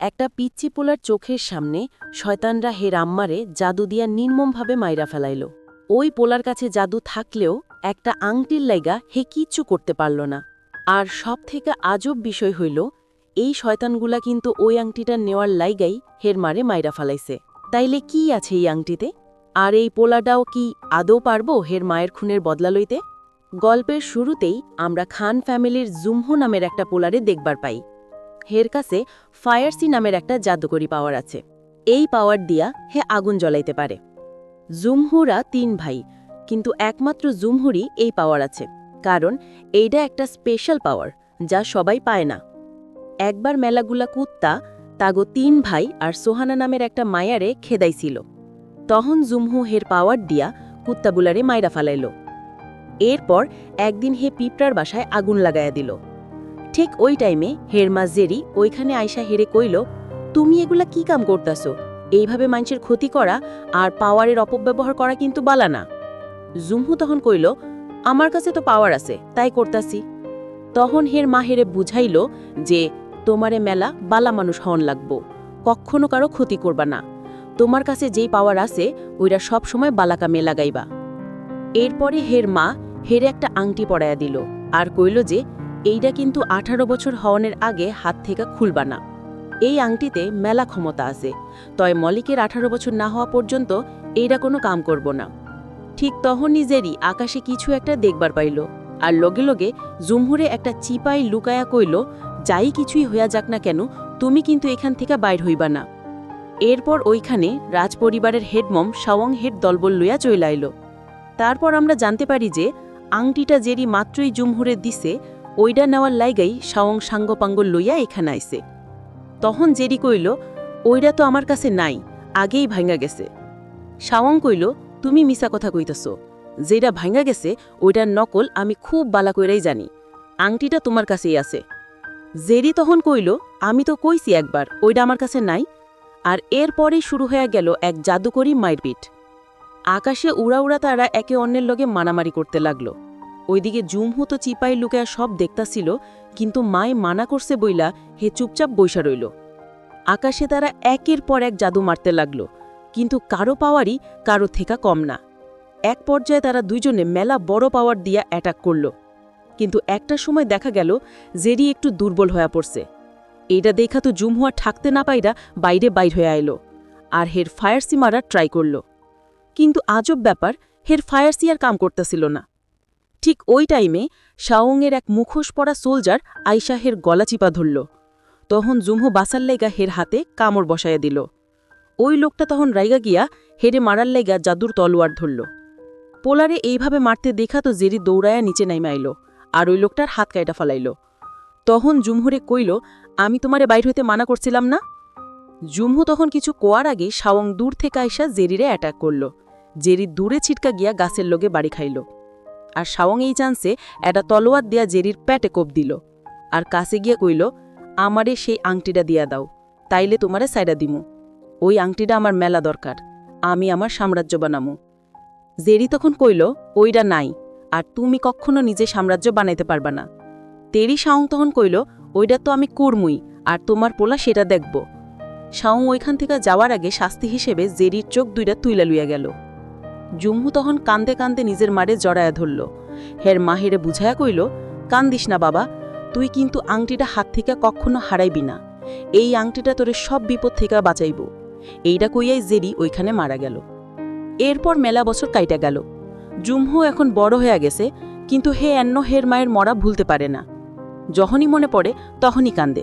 একটা পিচ্চি পোলার চোখের সামনে শয়তানরা হে রাম্মারে জাদু দিয়া নির্মমভাবে মাইরা ফেলাইল। ওই পোলার কাছে জাদু থাকলেও একটা আংটির লাইগা হে কিচ্ছু করতে পারল না। আর সব থেকে আজব বিষয় হইল, এই শয়তানগুলা কিন্তু ওই আংটিটা নেওয়ার লাইগাই হের মারে মাইরা ফেলাইছে। তাইলে কি আছে এই আংটিতে? আর এই পোলাটাও কি আদৌ পারব হের মায়ের খুনের বদলা লইতে? গল্পের শুরুতেই আমরা খান ফ্যামিলির জুমহু নামের একটা পোলারে দেখবার পাই। হের কাছে ফায়ারসি নামের একটা জাদুকরি পাওয়ার আছে। এই পাওয়ার দিয়া হে আগুন জ্বলাইতে পারে। জুমহুরা তিন ভাই, কিন্তু একমাত্র জুমহুরই এই পাওয়ার আছে, কারণ এইটা একটা স্পেশাল পাওয়ার, যা সবাই পায় না। একবার মেলাগুলা কুত্তা, তাগো তিন ভাই আর সোহানা নামের একটা মায়ারে খেদাইছিল। তখন জুমহু হের পাওয়ার দিয়া কুত্তাগুলারে মাইরা ফালাইল। এরপর একদিন হে পিঁপড়ার বাসায় আগুন লাগায়া দিল। ঠিক ওই টাইমে হেরমা জেরি ওইখানে আয়সা হেরে কইল, তুমি এগুলা কি কাম করতাছো? এইভাবে মানুষের ক্ষতি করা আর পাওয়ারের অপব্যবহার করা কিন্তু বালা না। জুমহু তখন কইল, আমার কাছে তো পাওয়ার আছে, তাই করতাছি। তখন হের মা হেরে বুঝাইল যে, তোমারে মেলা বালা মানুষ হন লাগবো, কখনো কারও ক্ষতি করবা না। তোমার কাছে যেই পাওয়ার আছে, ওইরা সব সময় বালা কামে লাগাইবা। এরপরে হের মা হেরে একটা আংটি পরাইয়া দিল আর কইল যে এইটা কিন্তু আঠারো বছর হওয়ানের আগে হাত থেকে খুলবা না। এই আংটিতে মেলা ক্ষমতা আছে। তয় মলিকের আঠারো বছর না হওয়া পর্যন্ত এইটা কোনো কাম করব না। ঠিক তখন নিজেরই আকাশে কিছু একটা দেখবার পাইল। আর লগে লগে জুমহুরে একটা চিপাই লুকায়া কইল, যাই কিছুই হইয়া যাক না কেন, তুমি কিন্তু এখান থেকে বাইর হইবা না। এরপর ওইখানে রাজপরিবারের হেডমম সাওয়াং হেড দলবল লইয়া চইলাইল। তারপর আমরা জানতে পারি যে, আংটিটা জেরি মাত্রই জুমহুরে দিছে ওইডা নেওয়ার লাইগাই সাওং সাঙ্গপাঙ্গ লইয়া এখানে আইসে তখন জেরি কইল, ওইডা তো আমার কাছে নাই, আগেই ভাঙ্গা গেছে। সাওং কইল, তুমি মিছা কথা কইতাছ। যেটা ভাঙ্গা গেছে ওইটার নকল আমি খুব বালা কইরাই জানি। আংটিটা তোমার কাছেই আছে। জেরি তখন কইল, আমি তো কইছি একবার ওইটা আমার কাছে নাই। আর এরপরেই শুরু হয়ে গেল এক জাদুকরি মাইরপিট আকাশে উড়া উড়া তারা একে অন্যের লগে মারামারি করতে লাগল। ওইদিকে জুমহু তো চিপাই লুকে সব দেখতাছিল, কিন্তু মায় মানা করছে বইলা হে চুপচাপ বৈশা রইল। আকাশে তারা একের পর এক জাদু মারতে লাগল, কিন্তু কারও পাওয়ারই কারও থেকা কম না। এক পর্যায়ে তারা দুইজনে মেলা বড় পাওয়ার দিয়া অ্যাটাক করল, কিন্তু একটা সময় দেখা গেল জেরি একটু দুর্বল হয়ে পড়ছে। এইটা দেখা তো জুমহুয়া ঠাকতে না পাইরা বাইরে বাইর হয়ে আইল, আর হের ফায়ারসি মারার ট্রাই করল। কিন্তু আজব ব্যাপার, হের ফায়ারসি আর কাম করতেছিল না। ঠিক ওই টাইমে শাওংয়ের এক মুখোশ পরা সোলজার আইশাহের গলা চিপা ধরল। তখন জুমহু বাসার লাইগা হের হাতে কামড় বসাইয়া দিল। ওই লোকটা তখন রাইগা গিয়া হেরে মারার লাইগা জাদুর তলোয়ার ধরল। পোলারে এইভাবে মারতে দেখা তো জেরি দৌড়ায়া নিচে নাইমা আইল আর ওই লোকটার হাত কাইটা ফলাইল। তখন জুমহুরে কইল, আমি তোমারে বাইর হইতে মানা করছিলাম না? জুমহু তখন কিছু কোয়ার আগে শাওং দূর থেকে আইসা জেরিরে অ্যাটাক করল। জেরি দূরে ছিটকা গিয়া গাছের লোকে বাড়ি খাইল। আর শাওং এই চান্সে একটা তলোয়ার দিয়া জেরির প্যাটে কোপ দিল। আর কাছে গিয়া কইল, আমারে সেই আংটিটা দিয়া দাও, তাইলে তোমারে সাইডা দিমু। ওই আংটিটা আমার মেলা দরকার, আমি আমার সাম্রাজ্য বানামু। জেরি তখন কইল ওইটা নাই, আর তুমি কখনো নিজে সাম্রাজ্য বানাইতে পারবা না। তেরি শাওং তখন কইল ওইটা তো আমি করমুই, আর তোমার পোলা সেটা দেখব। শাওং ওইখান থেকে যাওয়ার আগে শাস্তি হিসেবে জেরির চোখ দুইটা তুইলা লুইয়া গেল। জুম্মু তখন কান্দে কান্দে নিজের মারে জড়ায়া ধরল। হের মাহেরে বুঝায়া কইল, কান্দিস না বাবা, তুই কিন্তু আংটিটা হাত থেকে কখনো হারাইবি না। এই আংটিটা তোরে সব বিপদ থেকে বাঁচাইব। এইটা কইয়াই জেরি ওইখানে মারা গেল। এরপর মেলা বছর কাইটা গেল। জুমহু এখন বড় হয়ে গেছে, কিন্তু হে এন্ন হের মায়ের মরা ভুলতে পারে না। যখনই মনে পড়ে, তখনই কান্দে।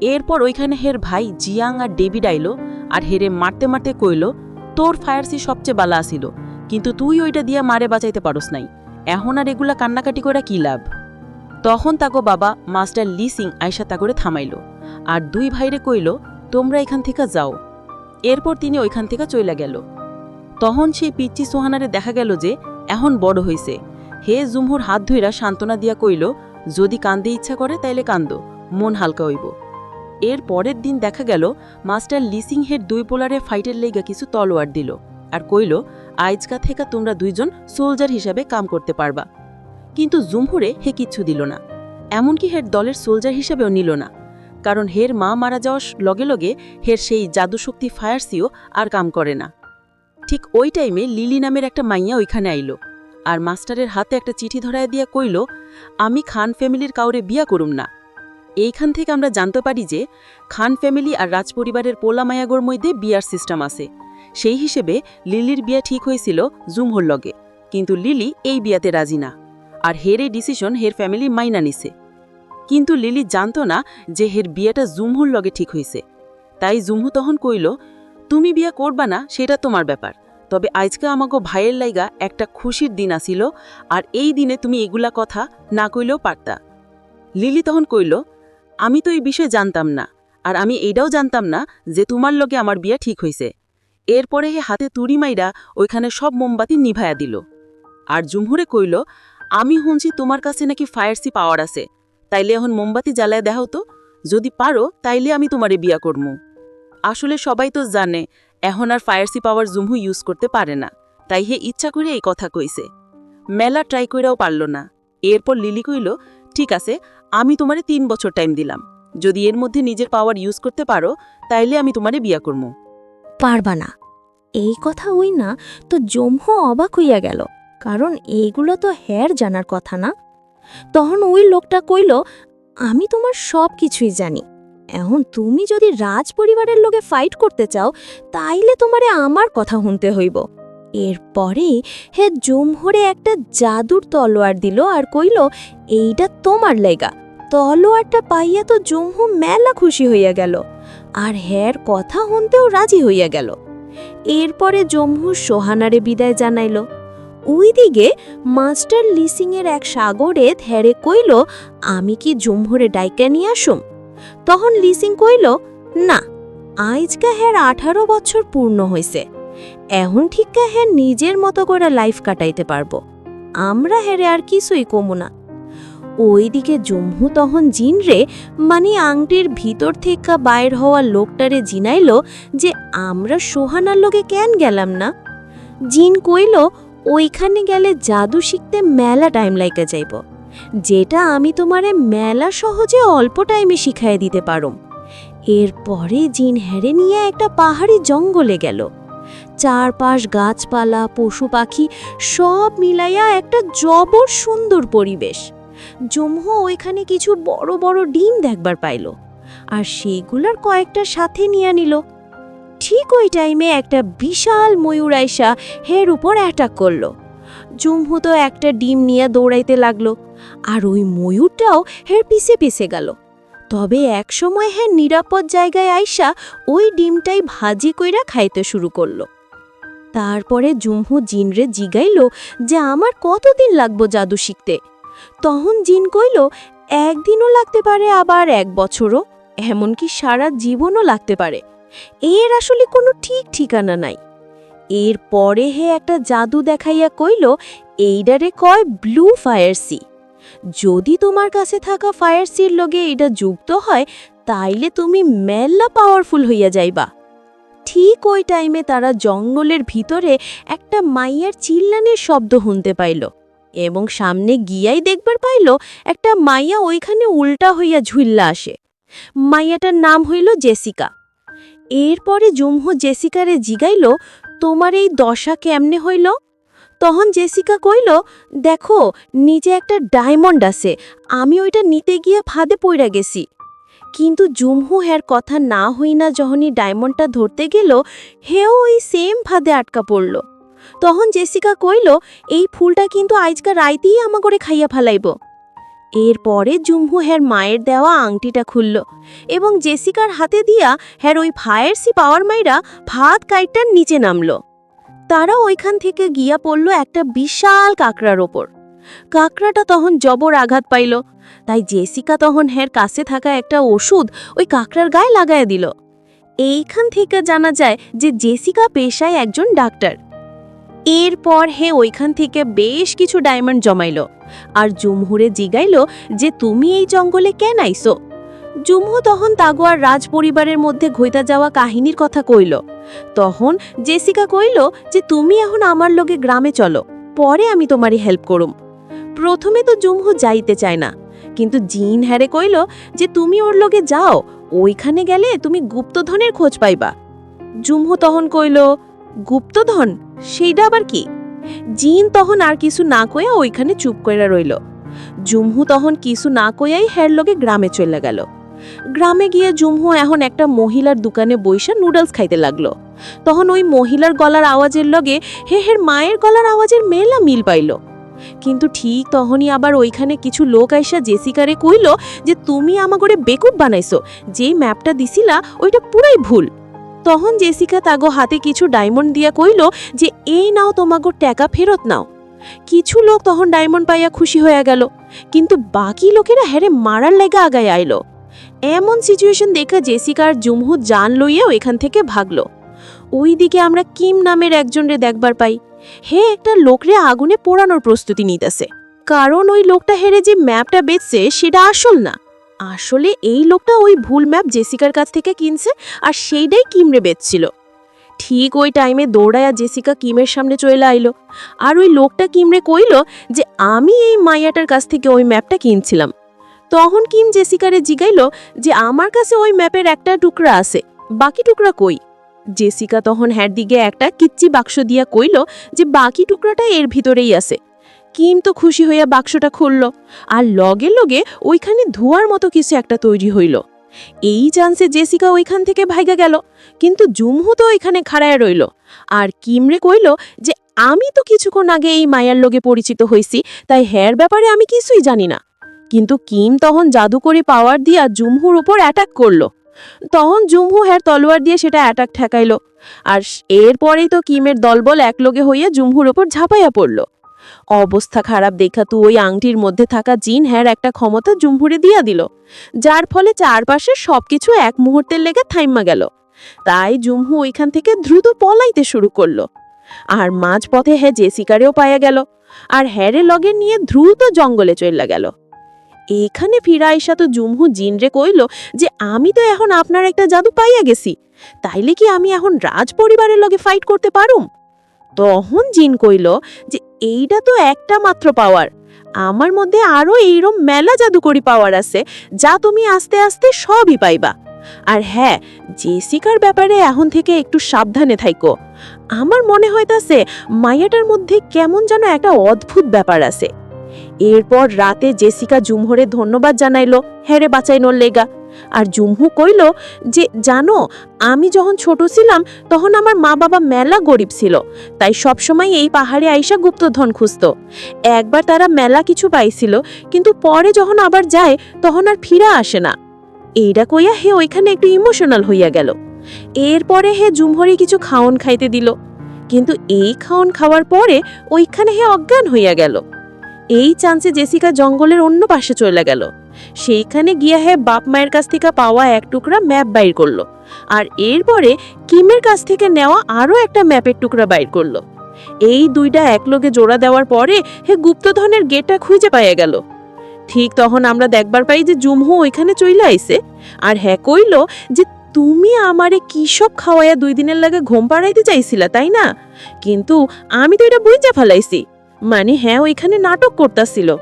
এরপর ওইখানে হের ভাই জিয়াং আর ডেভিড আইলো, আর হেরে মারতে মারতে কইল তোর ফায়ারসি সবচেয়ে বালা আসিল কিন্তু তুই ওইটা দিয়া মারে বাঁচাইতে পারস নাই। এখন আর এগুলা কান্নাকাটি করে কি লাভ? তখন তাগো বাবা মাস্টার লি সিং আয়সা তাগরে থামাইল, আর দুই ভাইরে কইল, তোমরা এখান থেকে যাও। এরপর তিনি ওইখান থেকে চইলা গেল। তখন সেই পিচ্চি সোহানারে দেখা গেল যে এখন বড় হইছে। হে জুমহুর হাত ধইরা সান্ত্বনা দিয়া কইল, যদি কান্দে ইচ্ছা করে তাইলে কান্দ, মন হালকা হইব। এর পরের দিন দেখা গেল, মাস্টার লিসিং হেড দুই পোলারে ফাইটের লেগা কিছু তলোয়ার দিল আর কইল আইজকা থেকে তোমরা দুইজন সোলজার হিসাবে কাম করতে পারবা। কিন্তু জুমহুরে হে কিচ্ছু দিল না। এমনকি হেড দলের সোলজার হিসাবেও নিল না। কারণ হের মা মারা যাওয়ার লগে লগে হের সেই জাদুশক্তি ফায়ারসিও আর কাম করে না। ঠিক ওই টাইমে লিলি নামের একটা মাইয়া ওইখানে আইলো আর মাস্টারের হাতে একটা চিঠি ধরায় দিয়া কইল, আমি খান ফ্যামিলির কাউরে বিয়া করুম না। এইখান থেকে আমরা জানতে পারি যে খান ফ্যামিলি আর রাজপরিবারের পোলা মায়াগোর মধ্যে বিয়ার সিস্টেম আছে। সেই হিসেবে লিলির বিয়া ঠিক হয়েছিল জুমহর লগে, কিন্তু লিলি এই বিয়াতে রাজি না, আর হের এই ডিসিশন হের ফ্যামিলি মাইনা নিছে। কিন্তু লিলি জানতো না যে হের বিয়েটা জুমহুর লগে ঠিক হইছে তাই জুমহু তখন কইল, তুমি বিয়া করবা না, সেটা তোমার ব্যাপার। তবে আজকে আমাকে ভাইয়ের লাইগা একটা খুশির দিন আসিল, আর এই দিনে তুমি এগুলা কথা না কইলেও পারতা। লিলি তখন কইল আমি তো এই বিষয়ে জানতাম না, আর আমি এইটাও জানতাম না যে তোমার লোকে আমার বিয়া ঠিক হইছে এরপরে হে হাতে তুড়ি মাইরা ওইখানে সব মোমবাতি নিভায়া দিল। আর জুমহুরে কইল, আমি শুনছি তোমার কাছে নাকি ফায়ারসি পাওয়ার আছে। তাইলে এখন মোমবাতি জ্বালায় দেখাও তো। যদি পারো, তাইলে আমি তোমারে বিয়া করমু। আসলে সবাই তো জানে, এখন আর ফায়ারসি পাওয়ার জুমহু ইউজ করতে পারে না। তাই হে ইচ্ছা করে এই কথা কইছে। মেলা ট্রাই কইরাও পারল না। এরপর লিলি কইল, ঠিক আছে আমি তোমারে তিন বছর টাইম দিলাম। যদি এর মধ্যে নিজের পাওয়ার ইউজ করতে পারো, তাইলে আমি তোমারে বিয়া করমু। পারবা না। এই কথা ওই না, তো জমহ অবাক হইয়া গেল। কারণ এইগুলো তো হ্যার জানার কথা না। তখন ওই লোকটা কইল, আমি তোমার সব কিছুই জানি। এখন তুমি যদি রাজ পরিবারের লোকে ফাইট করতে চাও, তাইলে তোমারে আমার কথা শুনতে হইব। এরপরে হে জুমহরে একটা জাদুর তলোয়ার দিল আর কইল, এইটা তোমার লেগা। তলোয়ারটা পাইয়া তো জুমহু মেলা খুশি হইয়া গেল আর হ্যার কথা শুনতেও রাজি হইয়া গেল। এরপরে জম্মু সোহানারে বিদায় জানাইল। ওইদিকে মাস্টার লিসিংয়ের এক সাগরে ধেরে কইল, আমি কি জুমহরে ডাইকা নিয়ে আসুম? তখন লিসিং কইল, না, আইজকা হ্যার আঠারো বছর পূর্ণ হইছে। এখন ঠিককা হ্যাঁ নিজের মতো করে লাইফ কাটাইতে পারব। আমরা হেরে আর কিছুই কমু না। ওইদিকে জম্মু তখন জিনরে মানে আংটির ভিতর থেকে বাইর হওয়া লোকটারে জিনাইল যে আমরা সোহানার লোকে কেন গেলাম না? জিন কইল, ওইখানে গেলে জাদু শিখতে মেলা টাইম লাইকা যাইব। যেটা আমি তোমারে মেলা সহজে অল্প টাইমে শিখাই দিতে পারুম। এরপরে জিন হেরে নিয়ে একটা পাহাড়ি জঙ্গলে গেল। চারপাশ গাছপালা, পশু পাখি সব মিলাইয়া একটা জবর সুন্দর পরিবেশ। জমহ ওইখানে কিছু বড় বড় ডিম দেখবার পাইল আর সেগুলার কয়েকটা সাথে নিয়ে নিল। ঠিক ওই টাইমে একটা বিশাল ময়ূর আইসা হের উপর অ্যাটাক করল। জুমহু তো একটা ডিম নিয়ে দৌড়াইতে লাগল আর ওই ময়ূরটাও হের পিছে পিছে গেল। তবে একসময় হ্যাঁ নিরাপদ জায়গায় আইসা ওই ডিমটাই ভাজি কইরা খাইতে শুরু করল। তারপরে জুমহু জিনরে জিগাইল যে, আমার কতদিন লাগবো জাদু শিখতে? তখন জিন কইল, একদিনও লাগতে পারে, আবার এক বছরও। এমনকি সারা জীবনও লাগতে পারে। এর আসলে কোনো ঠিক ঠিকানা নাই। এর পরে হে একটা জাদু দেখাইয়া কইল, এইডারে কয় ব্লু ফায়ার সি। যদি তোমার কাছে থাকা ফায়ার সির লগে এটা যুক্ত হয়, তাইলে তুমি মেল্লা পাওয়ারফুল হইয়া যাইবা। ঠিক ওই টাইমে তারা জঙ্গলের ভিতরে একটা মাইয়ার চিল্লানের শব্দ শুনতে পাইল এবং সামনে গিয়াই দেখবার পাইল একটা মাইয়া ওইখানে উল্টা হইয়া ঝুল্লা আসে। মাইয়াটার নাম হইল জেসিকা। এরপরে জুমহু জেসিকারে জিগাইল, তোমার এই দশা কেমনে হইল? তখন জেসিকা কইল, দেখো, নিচে একটা ডায়মন্ড আছে, আমি ওইটা নিতে গিয়ে ফাঁদে পইরা গেছি। কিন্তু জুমহু হ্যার কথা না হই না যখনই ডায়মন্ডটা ধরতে গেল, হেও ওই সেম ফাঁদে আটকা পড়ল। তখন জেসিকা কইল, এই ফুলটা কিন্তু আজকা রাইতেই আমা করে খাইয়া ফালাইব। এরপরে জুমহু হ্যার মায়ের দেওয়া আংটিটা খুলল এবং জেসিকার হাতে দিয়া হ্যার ওই ফায়ারসি পাওয়ার মাইরা ভাত কাইটার নিচে নামল। তারা ওইখান থেকে গিয়া পড়ল একটা বিশাল কাকড়ার ওপর। কাকড়াটা তখন জবর আঘাত পাইল। তাই জেসিকা তখন হ্যার কাছে থাকা একটা ওষুধ ওই কাকড়ার গায়ে লাগায় দিল। এইখান থেকে জানা যায় যে জেসিকা পেশায় একজন ডাক্তার। এরপর হে ওইখান থেকে বেশ কিছু ডায়মন্ড জমাইল আর জুমহুরে জিগাইল যে, তুমি এই জঙ্গলে কেন আইসো? জুমহু তখন তাগোয়ার রাজ পরিবারের মধ্যে ঘইতা যাওয়া কাহিনীর কথা কইল। তখন জেসিকা কইল যে, তুমি এখন আমার লগে গ্রামে চলো, পরে আমি তোমারই হেল্প করুম। প্রথমে তো জুমহু যাইতে চায় না কিন্তু জিন হ্যারে কইল যে তুমি ওর লগে যাও, ওইখানে গেলে তুমি গুপ্তধনের খোঁজ পাইবা। জুমহু তখন কইল, গুপ্তধন? সেইটা আবার কি? জিন তখন আর কিছু না কইয়া ওইখানে চুপ কইরা রইল। জুমহু তখন কিছু না কইয়াই হ্যার লগে গ্রামে চলে গেল। গ্রামে গিয়ে জুমহু এখন একটা মহিলার দোকানে বইসা নুডলস খাইতে লাগল। তখন ওই মহিলার গলার আওয়াজের লগে হে হের মায়ের গলার আওয়াজের মেলা মিল পাইল। কিন্তু ঠিক তখনই আবার ওইখানে কিছু লোক আইসা জেসিকারে কইল যে তুমি আমাগরে বেকুব বানাইছো, যেই ম্যাপটা দিছিলা ওইটা পুরাই ভুল। তখন জেসিকা তাগো হাতে কিছু ডায়মন্ড দিয়া কইল যে এই নাও তোমাগো টাকা ফেরত নাও। কিছু লোক তখন ডায়মন্ড পাইয়া খুশি হয়ে গেল, কিন্তু বাকি লোকেরা হ্যারে মারার লেগে আগায় আইলো। এমন সিচুয়েশন দেখা জেসিকার জুমহু জান লইয়াও এখান থেকে ভাগলো। ওইদিকে আমরা কিম নামের একজনরে দেখবার পাই হে, একটা লোকরে আগুনে পোড়ানোর প্রস্তুতি নিতেছে। কারণ ওই লোকটা হেরে যে ম্যাপটা বেচছে, সেটা আসল না। আসলে এই লোকটা ওই ভুল ম্যাপ জেসিকার কাছ থেকে কিনছে আর সেইটাই কিমরে বেচছিল। ঠিক ওই টাইমে দৌড়ায়া জেসিকা কিমের সামনে চলে আইলো। আর ওই লোকটা কিমরে কইল যে, আমি এই মাইয়াটার কাছ থেকে ওই ম্যাপটা কিনছিলাম। তখন কিম জেসিকারে জিগাইল যে, আমার কাছে ওই ম্যাপের একটা টুকরা আছে, বাকি টুকরা কই? জেসিকা তখন হ্যার দিকে একটা কিচ্চি বাক্স দিয়া কইল যে বাকি টুকরাটা এর ভিতরেই আছে। কিম তো খুশি হইয়া বাক্সটা খুলল আর লগে লগে ওইখানে ধোয়ার মতো কিছু একটা তৈরি হইল। এই চান্সে জেসিকা ওইখান থেকে ভাইগা গেল, কিন্তু জুমহু তো ওইখানে খাড়ায় রইল। আর কিমরে কইল যে আমি তো কিছুক্ষণ আগে এই মায়ার লগে পরিচিত হইছি, তাই হ্যার ব্যাপারে আমি কিছুই জানি না। কিন্তু কিম তখন জাদুকরি পাওয়ার দিয়া জুমহুর উপর অ্যাটাক করল। তখন জুমহু হ্যার তলোয়ার দিয়ে সেটা অ্যাটাক ঠেকাইল। আর এরপরেই তো কিমের দলবল একলগে হইয়া জুমহুর ওপর ঝাঁপাইয়া পড়ল। অবস্থা খারাপ দেখা তো ওই আংটির মধ্যে থাকা জিন হ্যার একটা ক্ষমতা জুমহুরে দিয়া দিল, যার ফলে চারপাশে সবকিছু এক মুহূর্তের লেগে থাইমা গেল। তাই জুমহু ওইখান থেকে দ্রুত পলাইতে শুরু করল। আর মাঝপথে হ্যাঁ জেসিকারেও পায়া গেল, আর হ্যারে লগে নিয়ে দ্রুত জঙ্গলে চললা গেল। এখানে ফিরা আইসা তো জুমহু জিনরে কইল যে, আমি তো এখন আপনার একটা জাদু পাইয়া গেছি। তাইলে কি আমি এখন রাজ পরিবারের লগে ফাইট করতে পারুম? তখন জিন কইল যে এইটা তো একটা মাত্র পাওয়ার আমার মধ্যে আরও এইরম মেলা জাদুকরি পাওয়ার আছে, যা তুমি আস্তে আস্তে সবই পাইবা। আর হ্যাঁ জেসিকার ব্যাপারে এখন থেকে একটু সাবধানে থাইকো। আমার মনে হইতাছে মায়াটার মধ্যে কেমন যেন একটা অদ্ভুত ব্যাপার আছে। এরপর রাতে জেসিকা জুমহরে ধন্যবাদ জানাইলো হেরে বাঁচাইনোর লেগা। আর জুমহু কইল যে, জানো, আমি যখন ছোট ছিলাম, তখন আমার মা বাবা মেলা গরিব ছিল, তাই সবসময় এই পাহাড়ে আইসা গুপ্তধন খুঁজত। একবার তারা মেলা কিছু পাইছিল, কিন্তু পরে যখন আবার যায়, তখন আর ফিরা আসে না। এইটা কইয়া হে ওইখানে একটু ইমোশনাল হইয়া গেল। এরপরে হে জুমহরি কিছু খাওন খাইতে দিল। কিন্তু এই খাওন খাওয়ার পরে ওইখানে হে অজ্ঞান হইয়া গেল। এই চান্সে জেসিকা জঙ্গলের অন্য পাশে চলে গেল। সেইখানে গিয়া হ্যাঁ বাপ মায়ের কাছ থেকে পাওয়া এক টুকরা ম্যাপ বাইর করল। আর এরপরে কিমের কাছ থেকে নেওয়া আরও একটা ম্যাপের টুকরা বাইর করল। এই দুইটা একলগে জোড়া দেওয়ার পরে হে গুপ্তধনের গেটটা খুঁজে পাইয়া গেল। ঠিক তখন আমরা দেখবার পাই যে জুমহু ওইখানে চইলে আইছে। আর হ্যাঁ কইল যে তুমি আমারে কি সব খাওয়াইয়া দুই দিনের লাগে ঘুম পাড়াইতে চাইছিলা, তাই না? কিন্তু আমি তো এটা বুঝে ফেলাইছি। মানে হ্যাঁ ওইখানে নাটক করতাছিল।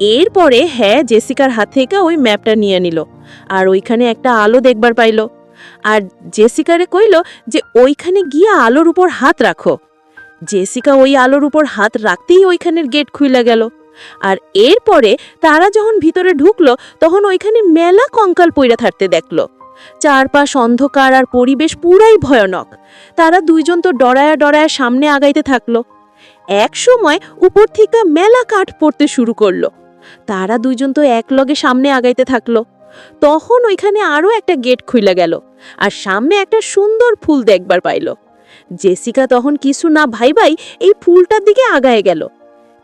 এরপরে হ্যাঁ জেসিকার হাত থেকে ওই ম্যাপটা নিয়ে নিল আর ওইখানে একটা আলো দেখবার পাইল। আর জেসিকারে কইল যে ওইখানে গিয়ে আলোর উপর হাত রাখো। জেসিকা ওই আলোর উপর হাত রাখতেই ওইখানের গেট খুইলা গেল। আর এরপরে তারা যখন ভিতরে ঢুকলো, তখন ওইখানে মেলা কঙ্কাল পইরা থাকতে দেখল। চারপাশ অন্ধকার আর পরিবেশ পুরাই ভয়ানক। তারা দুইজন তো ডরায়া ডরায়া সামনে আগাইতে থাকল। এক সময় উপর থেকে মেলা কাঠ পড়তে শুরু করল। তারা দুইজন তো একলগে সামনে আগাইতে থাকল। তখন ওইখানে আরও একটা গেট খুইলা গেল আর সামনে একটা সুন্দর ফুল দেখবার পাইল। জেসিকা তখন কিছু না ভাইবাই এই ফুলটার দিকে আগায় গেল।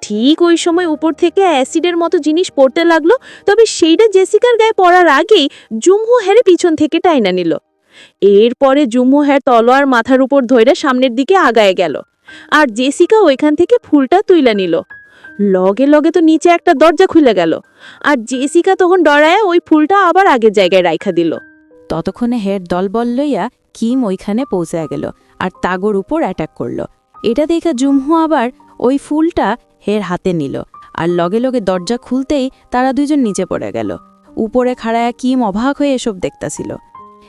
ঠিক ওই সময় উপর থেকে অ্যাসিডের মতো জিনিস পড়তে লাগল, তবে সেইটা জেসিকার গায়ে পড়ার আগেই জুমহু হ্যারে পিছন থেকে টাইনা নিল। এরপরে জুমহু হ্যার তলোয়ার মাথার উপর ধইরা সামনের দিকে আগায় গেল। আর জেসিকা ওইখান থেকে ফুলটা তুইলা নিল। লগে লগে তো নিচে একটা দরজা খুলে গেল। আর জেসিকা তখন ডরায় ওই ফুলটা আবার আগের জায়গায় রাইখা দিল। ততক্ষণে হের দলবল লইয়া কিম ওইখানে পৌঁছে গেল আর তাগর উপর অ্যাটাক করল। এটা দেখে জুমহু আবার ওই ফুলটা হের হাতে নিল। আর লগে লগে দরজা খুলতেই তারা দুইজন নিচে পড়ে গেল। উপরে খাড়ায়া কিম অবাক হয়ে এসব দেখতাছিল।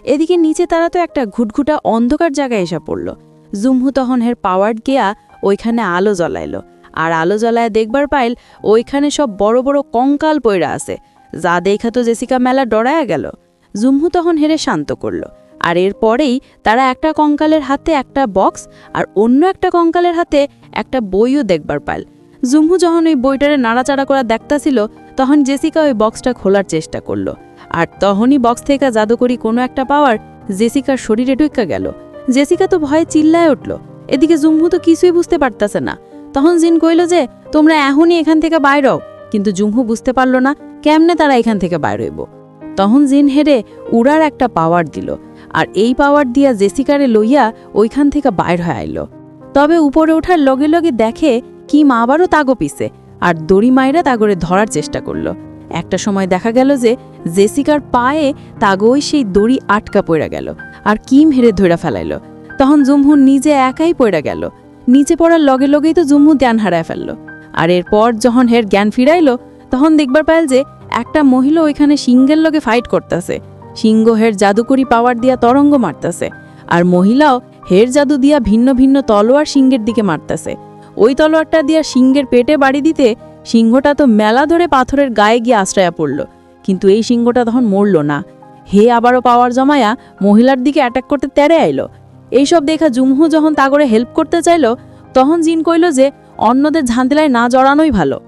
এদিকে নিচে তারা তো একটা ঘুটঘুটা অন্ধকার জায়গায় এসে পড়ল। জুমহু তখন হের পাওয়ার গিয়া ওইখানে আলো জ্বলাইল। আর আলো জ্বলায় দেখবার পাইল ওইখানে সব বড় বড় কঙ্কাল পইরা আছে। যা দেখা তো জেসিকা মেলা ডরায়া গেল। জুমহু তখন হেরে শান্ত করল। আর এরপরেই তারা একটা কঙ্কালের হাতে একটা বক্স আর অন্য একটা কঙ্কালের হাতে একটা বইও দেখবার পাইল। জুমহু যখন ওই বইটারে নাড়াচাড়া করা দেখতাছিল, তখন জেসিকা ওই বক্সটা খোলার চেষ্টা করল। আর তখনই বক্স থেকে জাদুকরি কোনো একটা পাওয়ার জেসিকার শরীরে ঢুকা গেল। জেসিকা তো ভয়ে চিল্লায় উঠল। এদিকে জুমহু তো কিছুই বুঝতে পারতাছে না। তখন জিন কইল যে, তোমরা এখনই এখান থেকে বাইরও কিন্তু জুমহু বুঝতে পারল না কেমনে তারা এখান থেকে বাইর হইব। তখন জিন হেরে উড়ার একটা পাওয়ার দিল আর এই পাওয়ার দিয়া জেসিকারে লইয়া ওইখান থেকে বাইর হয়ে আইল। তবে উপরে ওঠার লগে লগে দেখে কি মা আবারও তাগো পিছে আর দড়ি মাইরা তাগরে ধরার চেষ্টা করল। একটা সময় দেখা গেল যে জেসিকার পায়ে তাগোই সেই দড়ি আটকা পড়া গেল। আর কিম হেরে ধইরা ফেলাইল। তখন জুমহু নিজে একাই পড়া গেল। নিচে পড়ার লগে লগেই তো জুমহু জ্ঞান হারায় ফেলল। আর এরপর যখন হের জ্ঞান ফিরাইল, তখন দেখবার পাইল যে একটা মহিলা ওইখানে সিংহের লগে ফাইট করতেছে। সিংহ হের জাদুকরি পাওয়ার দিয়া তরঙ্গ মারতাছে, আর মহিলাও হের জাদু দিয়া ভিন্ন ভিন্ন তলোয়ার সিংহের দিকে মারতাছে। ওই তলোয়ারটা দিয়া সিংহের পেটে বাড়ি দিতে সিংহটা তো মেলা ধরে পাথরের গায়ে গিয়ে আশ্রয়া পড়ল, কিন্তু এই সিংহটা তখন মরল না। হে আবারও পাওয়ার জমায়া মহিলার দিকে অ্যাটাক করতে তেরে আইলো। এইসব দেখা জুমহু যখন তাগরে হেল্প করতে চাইল, তখন জিন কইল যে অন্যদের ঝান্তিলায় না জড়ানোই ভালো।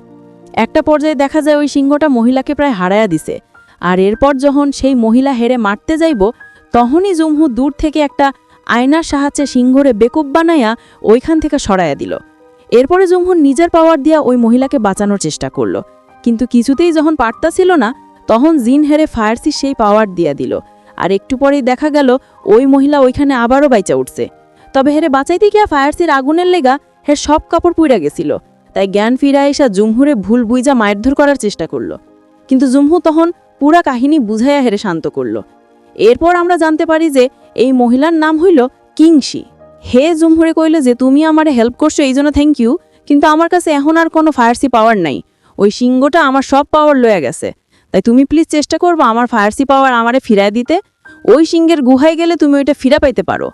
একটা পর্যায়ে দেখা যায় ওই সিংহটা মহিলাকে প্রায় হারায়া দিছে। আর এরপর যখন সেই মহিলা হেরে মারতে যাইব, তখনই জুমহু দূর থেকে একটা আয়নার সাহায্যে সিংহরে বেকুব বানাইয়া ওইখান থেকে সরাইয়া দিল। এরপরে জুমহু নিজের পাওয়ার দিয়া ওই মহিলাকে বাঁচানোর চেষ্টা করল। কিন্তু কিছুতেই যখন পারতাছিল না তখন জিন হেরে ফায়ারসি সেই পাওয়ার দিয়া দিল। আর একটু পরেই দেখা গেল, ওই মহিলা ওইখানে আবারও বাইচা উঠছে। তবে হেরে বাঁচাইতে গিয়া ফায়ারসির আগুনের লেগা হের সব কাপড় পুইরা গেছিল। তাই জ্ঞান ফিরা এসা জুমহুরে ভুল বুইজা মারধর করার চেষ্টা করল। কিন্তু জুমহু তখন পুরা কাহিনী বুঝাইয়া হেরে শান্ত করল। এরপর আমরা জানতে পারি যে এই মহিলার নাম হইল কিংসি হে জুমহুরে কইল যে, তুমি আমারে হেল্প করছ, এই জন্য থ্যাংক ইউ কিন্তু আমার কাছে এখন আর কোনো ফায়ারসি পাওয়ার নাই। ওই সিংহটা আমার সব পাওয়ার লয়ে গেছে। তাই তুমি প্লিজ চেষ্টা করব আমার ফায়ারসি পাওয়ার আমারে ফিরায় দিতে। ওই সিংহের গুহায় গেলে তুমি ওইটা ফিরা পাইতে পারো।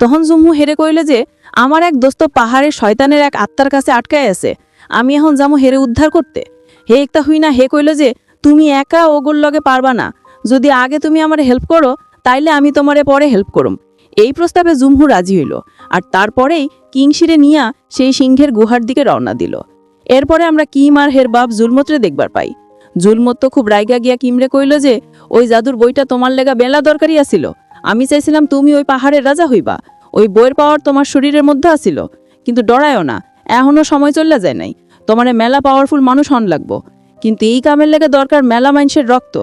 তখন জুম্মু হেরে কইল যে, আমার এক দোস্ত পাহাড়ে শয়তানের এক আত্মার কাছে আটকায় আছে। আমি এখন যাব হেরে উদ্ধার করতে। হে একটা হুই না হে কইল যে, তুমি একা ওগোর লগে পারবা না। যদি আগে তুমি আমার হেল্প করো, তাইলে আমি তোমারে পরে হেল্প করুম। এই প্রস্তাবে জুমহু রাজি হইল। আর তারপরেই কিংশিরে নিয়া সেই সিংহের গুহার দিকে রওনা দিল। এরপরে আমরা কিম আর হের বাপ জুলমত্রে দেখবার পাই। জুলমত তো খুব রাইগা গিয়া কিমরে কইল যে, ওই জাদুর বইটা তোমার লেগা বেলা দরকারি আসিল আমি চাইছিলাম তুমি ওই পাহাড়ের রাজা হইবা। ওই বইয়ের পাওয়ার তোমার শরীরের মধ্যে আসিল কিন্তু ডরায়ও না এখনও সময় চলে যায় নাই। তোমারে মেলা পাওয়ারফুল মানুষ হন লাগবো। কিন্তু এই কামের লেগে দরকার মেলা মানুষের রক্ত।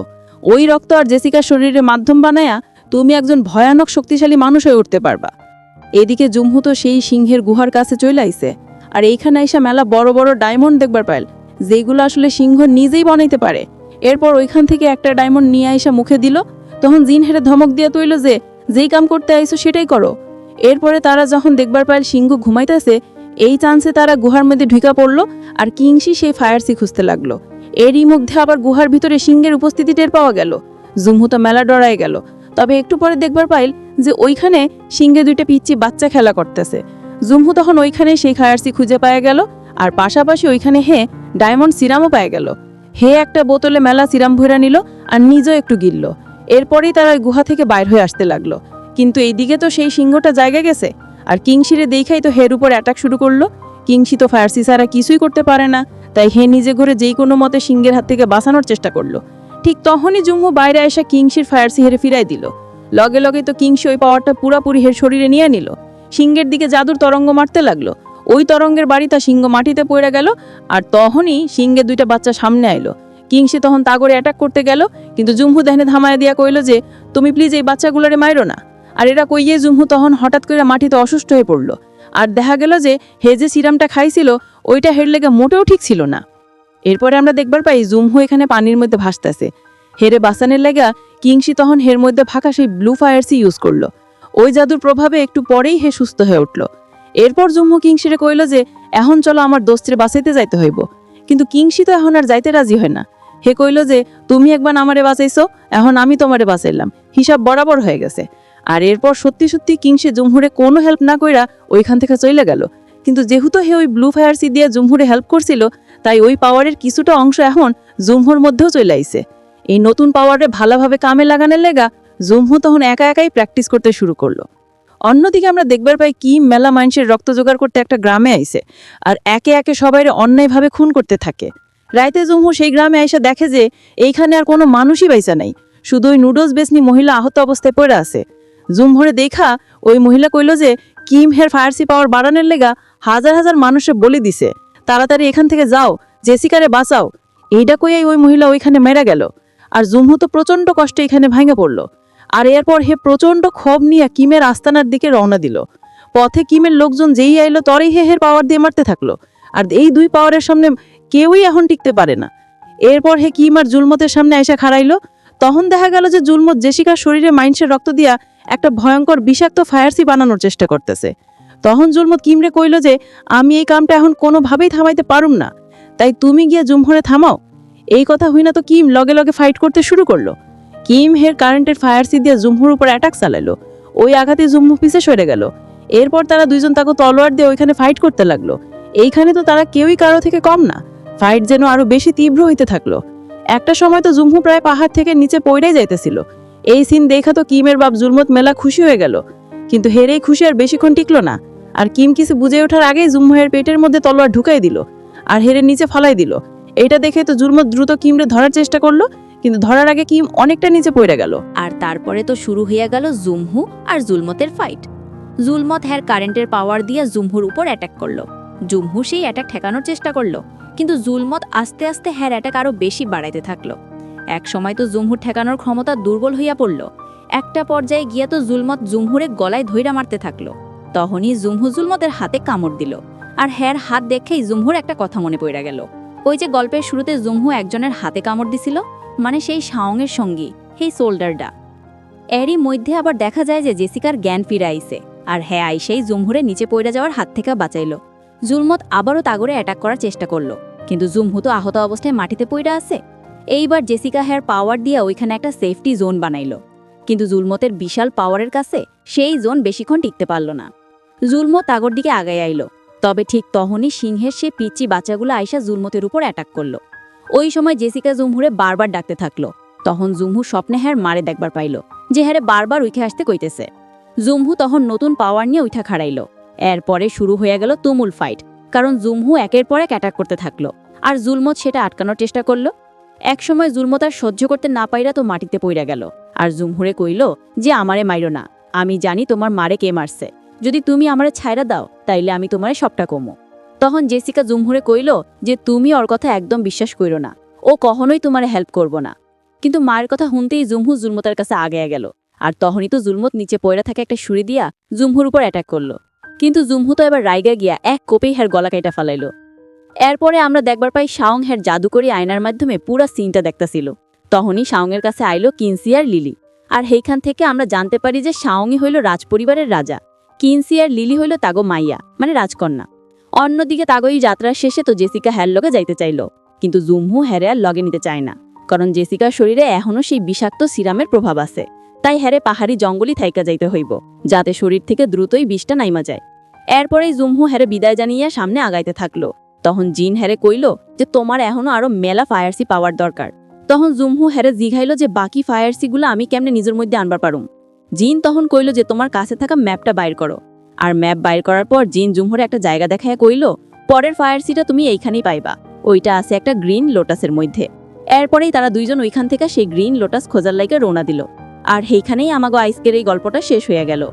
ওই রক্ত আর জেসিকার শরীরে মাধ্যম বানায়া তুমি একজন ভয়ানক শক্তিশালী মানুষ হয়ে উঠতে পারবা। এদিকে জুমহু তো সেই সিংহের গুহার কাছে চলে আইছে। আর এইখানে আইসা মেলা বড় বড় ডায়মন্ড দেখবার পাইল। যেগুলো আসলে সিংহ নিজেই বানাইতে পারে। এরপর ওইখান থেকে একটা ডায়মন্ড নিয়ে আইসা মুখে দিল। তখন জিন হেরে ধমক দিয়ে তৈল যে, যেই কাম করতে আইসো সেটাই করো। এরপরে তারা যখন দেখবার পাইল সিংহ ঘুমাইতেছে, এই চান্সে তারা গুহার মধ্যে ঢুকা পড়ল আর কিংসি সেই ফায়ারসি খুঁজতে লাগল। এরই মধ্যে আবার গুহার ভিতরে সিংহের উপস্থিতি টের পাওয়া গেল। জুমহু তো মেলা ডরায় গেল। তবে একটু পরে দেখবার পাইল যে ওইখানে সিংহে দুইটা পিচ্ছি বাচ্চা খেলা করতেছে। জুমহু তখন ওইখানে সেই ফায়ারসি খুঁজে পাওয়া গেল। আর পাশাপাশি ওইখানে হে ডায়মন্ড সিরামও পাওয়া গেল। হে একটা বোতলে মেলা সিরাম ভরা নিল আর নিজেও একটু গিলল। এরপরেই তারা গুহা থেকে বাইর হয়ে আসতে লাগল। কিন্তু এইদিকে তো সেই সিংহটা জায়গা গেছে। আর কিংশিরে দেখাই তো হের উপর অ্যাটাক শুরু করল। কিংশি তো ফায়ারসি ছাড়া কিছুই করতে পারে না। তাই হে নিজে ঘরে যেই কোনো মতে সিংহের হাত থেকে বাঁচানোর চেষ্টা করল। ঠিক তখনই জুম্মু বাইরে এসে কিংশির ফায়ারসি হেরে ফিরাই দিল। লগে লগে তো কিংশি ওই পাওয়ারটা পুরাপুরি হের শরীরে নিয়ে নিল। সিংহের দিকে জাদুর তরঙ্গ মারতে লাগল। ওই তরঙ্গের বাড়ি তা সিংহ মাটিতে পড়ে গেল, আর তখনই সিংহের দুইটা বাচ্চা সামনে আইলো। কিংসি তখন তাগরে অ্যাটাক করতে গেল, কিন্তু জুমহু দেহনে ধামায় দিয়া কইল যে, তুমি প্লিজ এই বাচ্চাগুলোরে মাইরো না। আর এরা কইয়ে জুমহু তখন হঠাৎ করে মাটিতে অসুস্থ হয়ে পড়ল। আর দেখা গেল যে, হে যে সিরামটা খাইছিল, ওইটা হের লেগে মোটেও ঠিক ছিল না। এরপরে আমরা দেখবার পাই জুমহু এখানে পানির মধ্যে ভাসতেছে। হেরে বাসানের লেগা কিংসি তখন হের মধ্যে ফাঁকা সেই ব্লু ফায়ারসি ইউজ করল। ওই জাদুর প্রভাবে একটু পরেই হে সুস্থ হয়ে উঠল। এরপর জুম্মু কিংসিরে কইল যে, এখন চলো আমার দোস্ত্রে বাঁচাইতে যাইতে হইব। কিন্তু কিংসি তো এখন আর যাইতে রাজি হয় না। হে কইল যে, তুমি একবার আমারে বাঁচাইছো, এখন আমি তোমারে বাঁচাইলাম। হিসাব বরাবর হয়ে গেছে। আর এরপর সত্যি সত্যি কিংসে জুমহুরে কোনো হেল্প না কইরা ওইখান থেকে চলে গেল। কিন্তু যেহেতু হে ওই ব্লু ফায়ারসি দিয়ে জুমহুরে হেল্প করছিল, তাই ওই পাওয়ারের কিছুটা অংশ এখন জুমহুর মধ্যেও চলে আইছে। এই নতুন পাওয়ারে ভালোভাবে কামে লাগানোর লেগা জুমহু তখন একা একাই প্র্যাকটিস করতে শুরু করল। অন্যদিকে আমরা দেখবার পাই কি মেলা মানুষের রক্ত জোগাড় করতে একটা গ্রামে আইছে, আর একে একে সবাইরে অন্যায়ভাবে খুন করতে থাকে। রাইতে জুমহু সেই গ্রামে আইসা দেখে যে এইখানে আর কোনো মানুষই বাইসা নাই, শুধু ওই নুডলস বেসনি মহিলা আহত অবস্থায় পড়ে আছে। জুমহরে দেখা ওই মহিলা কইল যে, কিম হের ফায়ারসি পাওয়ার বাড়ানোর লেগা হাজার হাজার মানুষে বলি দিছে, তাড়াতাড়ি এখান থেকে যাও, জেসিকারে বাঁচাও। এইটা কইয়াই ওই মহিলা ওইখানে মেরা গেল, আর জুমহু তো প্রচণ্ড কষ্টে এখানে ভাঙে পড়ল। আর এরপর হে প্রচণ্ড ক্ষোভ নিয়ে কিমের আস্তানার দিকে রওনা দিল। পথে কিমের লোকজন যেই আইলো, তরেই হে হের পাওয়ার দিয়ে মারতে থাকল। আর এই দুই পাওয়ারের সামনে কেউই এখন টিকতে পারে না। এরপর হে কিম আর জুলমতের সামনে এসে খাড়াইলো। তখন দেখা গেল যে জুলমত জেসিকার শরীরে মাইন্সের রক্ত দিয়া একটা ভয়ঙ্কর বিষাক্ত ফায়ারসি বানানোর চেষ্টা করতেছে। তখন জুলমত কিমরে কইল যে, আমি এই কামটা এখন কোনোভাবেই থামাইতে পারুম না। তাই তুমি গিয়ে জুমহরে থামাও। এই কথা হই না তো কিম লগে লগে ফাইট করতে শুরু করল। কিম হের কারেন্টের ফায়ারসি দিয়ে জুমহুর উপর অ্যাটাক চালাইলো ওই আঘাতে জুম্মু পিছে সরে গেল। এরপর তারা দুইজন তাকে তলোয়ার দিয়ে ওইখানে ফাইট করতে লাগল। এইখানে তো তারা কেউই কারও থেকে কম না। ফাইট যেন আরও বেশি তীব্র হইতে থাকল। একটা সময় তো জুমহু প্রায় পাহাড় থেকে নিচে পড়েই যাইতেছিল। এই সিন দেখা তো কিমের বাপ জুলমত মেলা খুশি হয়ে গেল। কিন্তু হেরেই খুশি আর বেশিক্ষণ টিকলো না। আর কিম কিছু বুঝে ওঠার আগেই জুমহের পেটের মধ্যে তলোয়ার ঢুকাই দিল। আর হেরে নিচে ফালাই দিল। এটা দেখে তো জুলমত দ্রুত কিমরে ধরার চেষ্টা করল। কিন্তু ধরার আগে কিম অনেকটা নিচে পড়ে গেল? আর তারপরে তো শুরু হইয়া গেল জুমহু আর জুলমতের ফাইট জুলমত হ্যার কারেন্টের পাওয়ার দিয়ে জুমহুর উপর অ্যাটাক করল। জুমহু সেই অ্যাটাক ঠেকানোর চেষ্টা করল। কিন্তু জুলমত আস্তে আস্তে হ্যার অ্যাটাক আরও বেশি বাড়াইতে থাকল। এক সময় তো জুমহুর ঠেকানোর ক্ষমতা দুর্বল হইয়া পড়ল। একটা পর্যায়ে গিয়া তো জুলমত জুমহুরে গলায় ধইরা মারতে থাকল। তখনই জুমহু জুলমতের হাতে কামড় দিল। আর হ্যার হাত দেখেই জুমহুর একটা কথা মনে পড়ে গেল। ওই যে গল্পের শুরুতে জুমহু একজনের হাতে কামড় দিছিল মানে সেই শাওংয়ের সঙ্গী, সেই সোল্ডারটা। এরই মধ্যে আবার দেখা যায় যে জেসিকার জ্ঞান ফিরে আইসে আর হ্যাঁ আইসেই জুমহুরে নিচে পড়ে যাওয়ার হাত থেকে বাঁচাইল। জুলমত আবারও তাগরে অ্যাটাক করার চেষ্টা করল, কিন্তু জুমহু তো আহত অবস্থায় মাটিতে পড়ে আছে। এইবার জেসিকা হেয়ার পাওয়ার দিয়ে ওইখানে একটা সেফটি জোন বানাইল, কিন্তু জুলমতের বিশাল পাওয়ারের কাছে সেই জোন বেশিক্ষণ টিকতে পারল না। জুলমত তাগর দিকে আগায় আইল, তবে ঠিক তখনই সিংহের সে পিচি বাচ্চাগুলো আইসা জুলমতের উপর অ্যাটাক করল। ওই সময় জেসিকা জুমহুরে বারবার ডাকতে থাকল। তখন জুমহু স্বপ্নে হ্যার মারে দেখবার পাইল, যে হ্যারে বারবার উইখে আসতে কইতেছে। জুমহু তখন নতুন পাওয়ার নিয়ে উঠা খাড়াইল। এরপরে শুরু হয়ে গেল তুমুল ফাইট কারণ জুমহু একের পর এক অ্যাটাক করতে থাকল। আর জুলমত সেটা আটকানোর চেষ্টা করল। একসময় জুলমত আর সহ্য করতে না পাইরা তো মাটিতে পইরা গেল। আর জুমহুরে কইল, যে আমারে মাইরো না। আমি জানি তোমার মারে কে মারছে। যদি তুমি আমারে ছাইরা দাও, তাইলে আমি তোমারে সবটা কমো। তখন জেসিকা জুমহুরে কইল যে, তুমি ওর কথা একদম বিশ্বাস কইরো না। ও কখনোই তোমারে হেল্প করব না। কিন্তু মায়ের কথা শুনতেই জুমহু জুলমতার কাছে আগে গেল। আর তখনই তো জুলমত নিচে পয়রা থাকে একটা ছুরি দিয়া জুমহুর উপর অ্যাটাক করল। কিন্তু জুমহু তো এবার রাইগা গিয়া এক কোপেই হের গলা কাইটা ফালাইলো। এরপরে আমরা দেখবার পাই শাওং হের জাদুকরি আয়নার মাধ্যমে পুরা সিনটা দেখতাছিল। তখনই শাওংয়ের কাছে আইলো কিনসি আর লিলি। আর সেইখান থেকে আমরা জানতে পারি যে শাওংই হইল রাজপরিবারের রাজা। কিনসি আর লিলি হইল তাগো মাইয়া মানে রাজকন্যা। অন্যদিকে তাগোই যাত্রার শেষে তো জেসিকা হ্যার লগে যাইতে চাইল। কিন্তু জুমহু হ্যারে আর লগে নিতে চায় না। কারণ জেসিকার শরীরে এখনও সেই বিষাক্ত সিরামের প্রভাব আছে। তাই হ্যারে পাহাড়ি জঙ্গলই থাইকা যাইতে হইব, যাতে শরীর থেকে দ্রুতই বিষটা নাইমা যায়। এরপরেই জুমহু হ্যারে বিদায় জানিয়ে সামনে আগাইতে থাকল। তখন জিন হ্যারে কইল যে, তোমার এখনও আরও মেলা ফায়ারসি পাওয়ার দরকার। তখন জুমহু হ্যারে জিঘাইল যে, বাকি ফায়ারসিগুলো আমি কেমনে নিজের মধ্যে আনবার পারুম? জিন তখন কইল যে, তোমার কাছে থাকা ম্যাপটা বাইর করো। আর ম্যাপ বাইর করার পর জিন জুমহরে একটা জায়গা দেখায় কইল, পরের ফায়ার সিটা তুমি এইখানেই পাইবা। ওইটা আছে একটা গ্রিন লোটাসের মধ্যে। এরপরেই তারা দুইজন ওইখান থেকে সেই গ্রিন লোটাস খোঁজার লাইকে রওনা দিল। আর সেইখানেই আমাগো আইসকের এই গল্পটা শেষ হয়ে গেল।